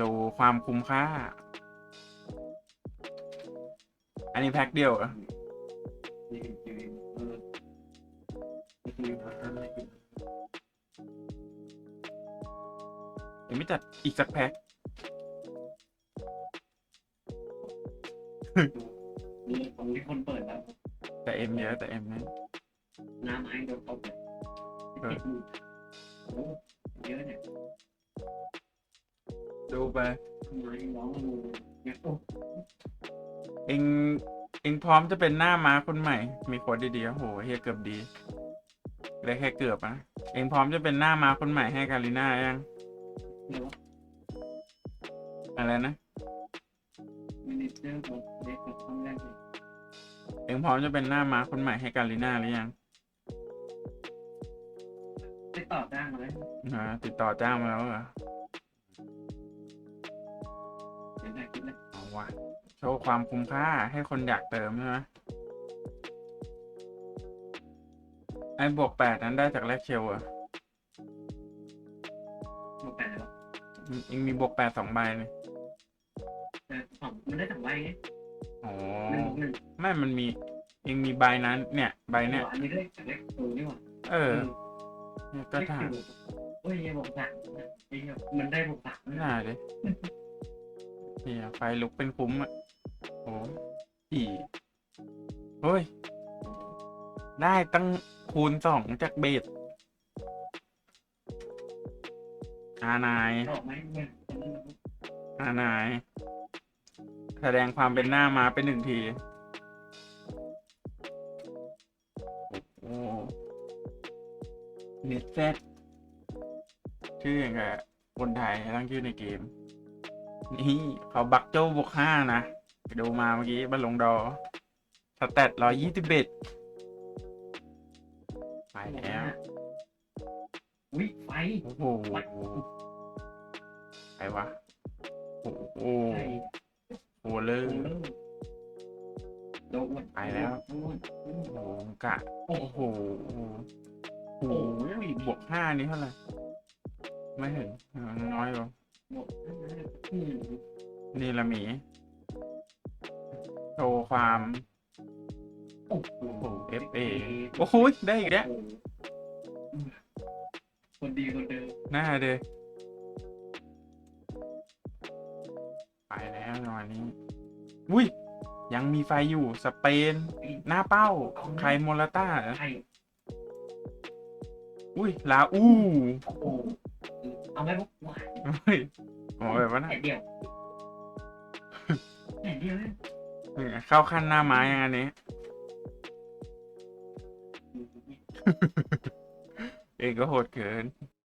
ดูความคุ้มค่า อันนี้แพ็คเดียวเหรอนี่คือเออนี่คืออะไรยังไม่จัดอีกสักแพ็คนี่ของที่คนเปิดแล้ว แต่เอ็มเยอะแต่เอ็มนะน้ำไอ้โดนตบเลยโอ้เยอะเนี่ย ดูไปไม้ร้องงูเนี่ยโอ้เองเองพร้อมจะเป็นหน้าม้าคนใหม่ มีโค้ดดีๆโอ้โหเฮียเกือบดีเลยแค่เกือบนะเองพร้อมจะเป็นหน้าม้าคนใหม่ให้กาลิน่ายังเดี๋ยวอะไรนะมินิเจอร์บอกเด็กกับครั้งแรกเลยเองพร้อมจะเป็นหน้าม้าคนใหม่ให้กาลิน่าหรือยังติดต่อจ้างมาแล้วอ่าติดต่อจ้างมาแล้วเหรอ เดี๋ยวได้คิดเลยเอาวะโชว์ความคุ้มค่าให้คนอยากเติมใช่ไหมไอ้บวกแปดนั้นได้จากแรกเชลเหรอะหมดแปดแล้วเองมีบวกแปดสองใบเลยแต่สองมันได้สองใบไงอ๋อหนึ่งหนึ่งไม่มันมีเองมีใบนั้น เนี่ย ใบเนี่ย อันนี้ได้จากเลขศูนย์นี่หว่าเออเนี่ยก็ถามโอ้ยบอกสามไอ้เหี้ยมันได้บอกสามไม่น่าเลย เฮียไฟลุกเป็นคุ้มอะโอ้อีเฮ้ย ได้ตั้งคูณสองจากเบสอานายอานาย แสดงความเป็นหน้ามาเป็นหนึ่งที โอ้เน็ตเซตชื่ออย่างกับคนไทยตั้งชื่อในเกม นี่เขาบักโจ้บวกห้านะไปดูมาเมื่อกี้บัลลงดอร์สแตทร้อยยี่สิบเอ็ดไปแล้วอุ้ยไฟโอ้โหไปวะโอ้โหไฟโหเลยโดนไปแล้วโดนโอ้โหกะโอ้โหโอ้โหบวกห้านี่เท่าไหร่ไม่ถึงน้อยกว่าหมดอืม นี่ละหมี โชว์ความ โอ้โหโอ้โห FA โอ้โหได้อีกแล้ว คนดีคนเดิมหน้าเลยไปแล้วจังหวะนี้ อุ้ย ยังมีไฟอยู่ สเปน หน้าเป้า ใครโมลาต้าเหรอใช่อุ้ย ลาอู้โอ้โหเอาไหมพวกหวาน เฮ้ยโอ้ยแบบว่าแผ่นเดียวแผ่นเดียวเนี่ยเข้าขั้นหน้าไม้ยังอันนี้ เองก็โหดเกิน